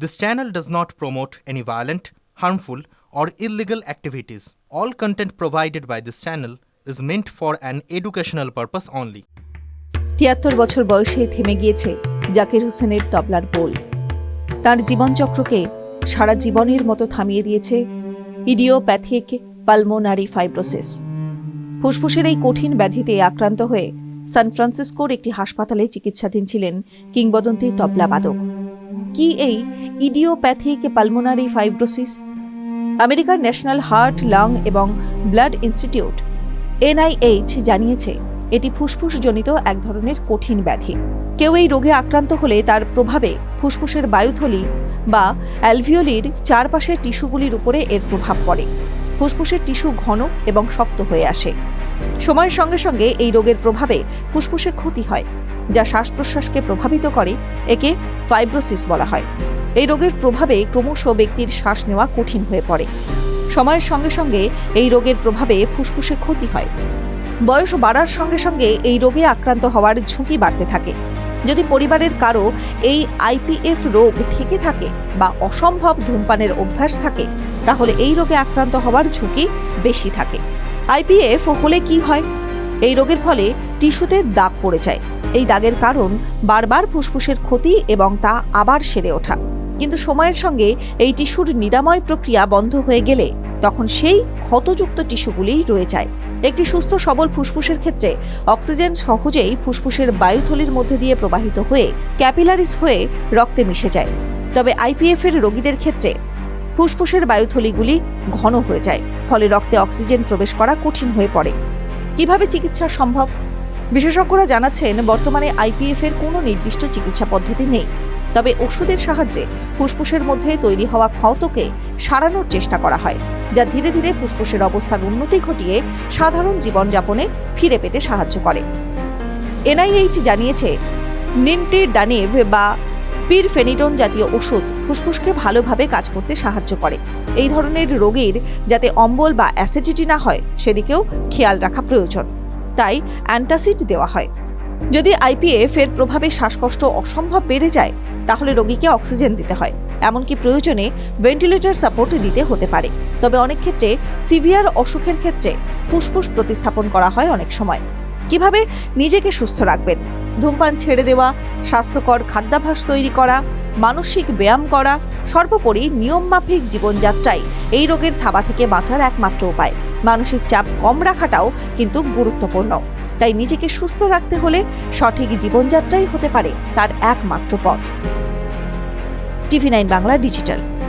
This channel does not promote any violent, harmful, or illegal activities. All content provided by this channel is meant for an educational purpose only. তিয়াত্তর বছর বয়সে থেমে গিয়েছে জাকির হোসেনের তবলার বোল তার জীবনচক্রকে সারা জীবনের মতো থামিয়ে দিয়েছে ইডিওপ্যাথিক পালমোনারি ফাইব্রোসিস ফুসফুসের এই কঠিন ব্যাধিতে আক্রান্ত হয়ে সান ফ্রান্সিসকোর একটি হাসপাতালে চিকিৎসাধীন ছিলেন কিংবদন্তি তবলাবাদক কি এই ইডিওপ্যাথিক পালমোনারি ফাইব্রোসিস আমেরিকার ন্যাশনাল হার্ট লাং এবং ব্লাড ইনস্টিটিউট এনআইএইচ জানিয়েছে, এটি ফুসফুসজনিত এক ধরনের কঠিন ব্যাধি। কেউ এই রোগে আক্রান্ত হলে তার প্রভাবে ফুসফুসের বায়ুথলি বা অ্যালভিওলির চারপাশের টিস্যুগুলির উপরে এর প্রভাব পড়ে। ফুসফুসের টিস্যু ঘন এবং শক্ত হয়ে আসে। সময়ের সঙ্গে সঙ্গে এই রোগের প্রভাবে ফুসফুসে ক্ষতি হয়, যা শ্বাস প্রশ্বাসকে প্রভাবিত করে, একে ফাইব্রোসিস বলা হয়। এই রোগের প্রভাবে ক্রমশ ব্যক্তির শ্বাস নেওয়া কঠিন হয়ে পড়ে। সময়ের সঙ্গে সঙ্গে এই রোগের প্রভাবে ফুসফুসে ক্ষতি হয়। বয়স বাড়ার সঙ্গে সঙ্গে এই রোগে আক্রান্ত হওয়ার ঝুঁকি বাড়তে থাকে। যদি পরিবারের কারও এই আইপিএফ রোগ থেকে থাকে বা অসম্ভব ধূমপানের অভ্যাস থাকে, তাহলে এই রোগে আক্রান্ত হওয়ার ঝুঁকি বেশি থাকে। আইপিএফ হলে কি হয়? এই রোগের ফলে টিস্যুতে দাগ পড়ে যায়। এই দাগের কারণ বারবার ফুসফুসের ক্ষতি এবং তা আবার সেরে ওঠা। কিন্তু সময়ের সঙ্গে এই টিস্যুর নিরাময় প্রক্রিয়া বন্ধ হয়ে গেলে তখন সেই ক্ষতযুক্ত টিস্যুগুলিই রয়ে যায়। একটি সুস্থ সবল ফুসফুসের ক্ষেত্রে অক্সিজেন সহজেই ফুসফুসের বায়ুথলির মধ্যে দিয়ে প্রবাহিত হয়ে ক্যাপিলারিস হয়ে রক্তে মিশে যায়। তবে আইপিএফ এর রোগীদের ক্ষেত্রে ফুসফুসের বায়ুথলিগুলি ঘন হয়ে যায়, ফলে রক্তে অক্সিজেন প্রবেশ করা কঠিন হয়ে পড়ে। কীভাবে চিকিৎসা সম্ভব? বিশেষজ্ঞরা জানাচ্ছেন, বর্তমানে আইপিএফ এর কোনো নির্দিষ্ট চিকিৎসা পদ্ধতি নেই। তবে ওষুধের সাহায্যে ফুসফুসের মধ্যে তৈরি হওয়া ক্ষতকে সারানোর চেষ্টা করা হয়, যা ধীরে ধীরে ফুসফুসের অবস্থার উন্নতি ঘটিয়ে সাধারণ জীবনযাপনে ফিরে পেতে সাহায্য করে। এনআইএইচ জানিয়েছে, নিনটি ডানিভ বা পিরফেনিডন জাতীয় ওষুধ ফুসফুসকে ভালোভাবে কাজ করতে সাহায্য করে। এই ধরনের রোগীর যাতে অম্বল বা অ্যাসিডিটি না হয়, সেদিকেও খেয়াল রাখা প্রয়োজন। তাই অ্যান্টাসিড দেওয়া হয়। যদি আইপিএফ এর প্রভাবে শ্বাসকষ্ট অসম্ভব বেড়ে যায়, তাহলে রোগীকে অক্সিজেন দিতে হয়। এমনকি প্রয়োজনে ভেন্টিলেটর সাপোর্ট দিতে হতে পারে। তবে অনেক ক্ষেত্রে সিভিয়ার অসুখের ক্ষেত্রে ফুসফুস প্রতিস্থাপন করা হয় অনেক সময়। কীভাবে? নিজেকে সুস্থ রাখবেন। ধূমপান ছেড়ে দেওয়া, স্বাস্থ্যকর খাদ্যাভ্যাস তৈরি করা, মানসিক ব্যায়াম করা, সর্বোপরি নিয়মমাফিক জীবনযাত্রাই এই রোগের থাবা থেকে বাঁচার একমাত্র উপায়। মানসিক চাপ কম রাখাটাও কিন্তু গুরুত্বপূর্ণ। তাই নিজেকে সুস্থ রাখতে হলে সঠিক জীবনযাত্রাই হতে পারে তার একমাত্র পথ। TV nine Bangla digital.